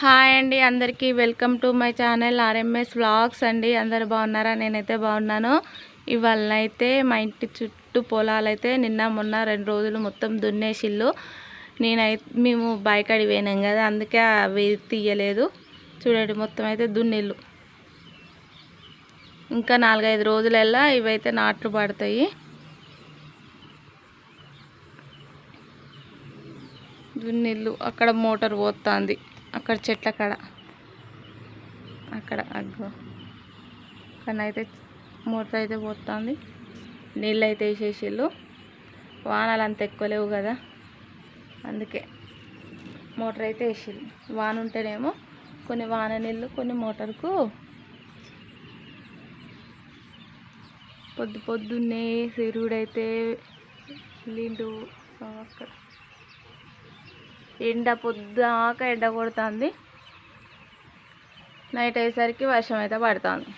Hi అండి అందరికీ. Welcome to my channel RMS vlogs అండి. అందరు బాగున్నారా? నేనైతే బాగున్నాను. ఇవాళ అయితే మా ఇంటి చుట్టూ పొలాలు అయితే నిన్న మొన్న రెండు రోజులు మొత్తం దున్నేసిల్లు నేనైతే మేము బైక్ పోయినాం కదా అందుకే అవి తీయలేదు. చూడండి మొత్తం అయితే దున్నిల్లు ఇంకా నాలుగైదు రోజులల్లా ఇవైతే నాట్లు పడతాయి. దున్నిల్లు అక్కడ మోటార్ పోతుంది. అక్కడ చెట్ల కాడ. అక్కడ అగ్గో. కానీ అయితే మోటర్ అయితే పోతుంది. నీళ్ళు అయితే వేసేసిళ్ళు. వానలు అంత ఎక్కువ లేవు కదా. అందుకే మోటార్ అయితే వేసిళ్ళు. వాన ఉంటేనేమో కొన్ని వాన నీళ్ళు కొన్ని మోటార్కు పొద్దు పొద్దున్నే సెరువుడైతే నీళ్ళు అక్కడ. ఎండ పొద్దాక ఎండ కొడుతుంది. నైట్ అయ్యేసరికి వర్షం అయితే పడుతుంది.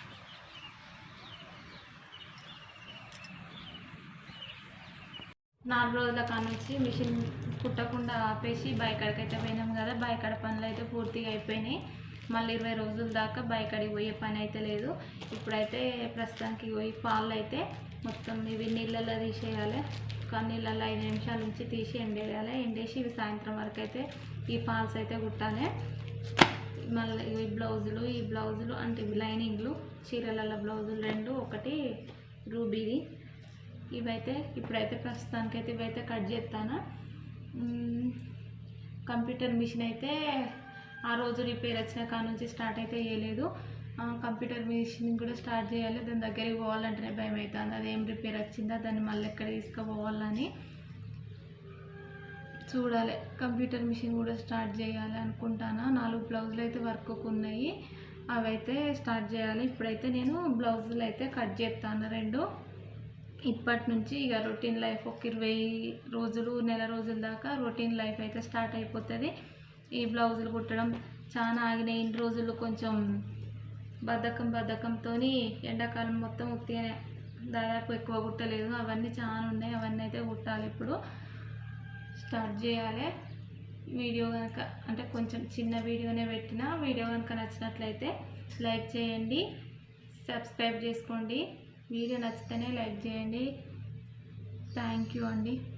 నాలుగు రోజుల కానుంచి మిషన్ కుట్టకుండా ఆపేసి బైకాడికి అయితే పోయినాం కదా బైకాడ పనులు అయితే పూర్తిగా అయిపోయినాయి. మళ్ళీ ఇరవై రోజుల దాకా బైకాడికి పోయే పని అయితే లేదు. ఇప్పుడైతే ప్రస్తుతానికి పోయి పాలు అయితే మొత్తం ఇవి నీళ్ళల్లో తీసేయాలి. ఒక నీళ్ళల్లో ఐదు నిమిషాల నుంచి తీసి ఎండేయాలి. ఎండేసి ఇవి సాయంత్రం వరకు అయితే ఈ ఫాల్స్ అయితే కుట్టాలి. మళ్ళీ ఈ బ్లౌజులు ఈ బ్లౌజులు అంటే ఇవి లైనింగ్లు చీరలలో బ్లౌజులు రెండు ఒకటి రూబీది. ఇవైతే ఇప్పుడైతే ప్రస్తుతానికైతే ఇవైతే కట్ చేస్తాను. కంప్యూటర్ మిషన్ అయితే ఆ రోజు రిపేర్ వచ్చిన కాడ నుంచి స్టార్ట్ అయితే చేయలేదు. కంప్యూటర్ మిషన్ కూడా స్టార్ట్ చేయాలి. దాని దగ్గరికి పోవాలంటేనే భయం అవుతుంది. అది ఏం రిపేర్ వచ్చిందా? దాన్ని మళ్ళీ ఎక్కడ తీసుకుపోవాలని చూడాలి. కంప్యూటర్ మిషన్ కూడా స్టార్ట్ చేయాలి అనుకుంటాను? నాలుగు బ్లౌజులు అయితే వర్క్ ఉన్నాయి. అవైతే స్టార్ట్ చేయాలి. ఇప్పుడైతే నేను బ్లౌజులు అయితే కట్ చేస్తాను. రెండు ఇప్పటి నుంచి ఇక రొటీన్ లైఫ్ ఒక ఇరవై రోజులు నెల రోజుల దాకా రొటీన్ లైఫ్ అయితే స్టార్ట్ అయిపోతుంది. ఈ బ్లౌజులు కుట్టడం చాలా ఆగినాయి. ఇన్ని రోజులు కొంచెం బద్ధకం బద్ధకంతో ఎండాకాలం మొత్తం ఉత్తిగానే దాదాపు ఎక్కువ కుట్టలేదు. అవన్నీ చాలా ఉన్నాయి. అవన్నీ అయితే కుట్టాలి ఇప్పుడు. స్టార్ట్ చేయాలి. వీడియో కనుక అంటే కొంచెం చిన్న వీడియోనే పెట్టిన వీడియో కనుక నచ్చినట్లయితే లైక్ చేయండి సబ్స్క్రైబ్ చేసుకోండి. వీడియో నచ్చితేనే లైక్ చేయండి. థ్యాంక్ యూ అండి.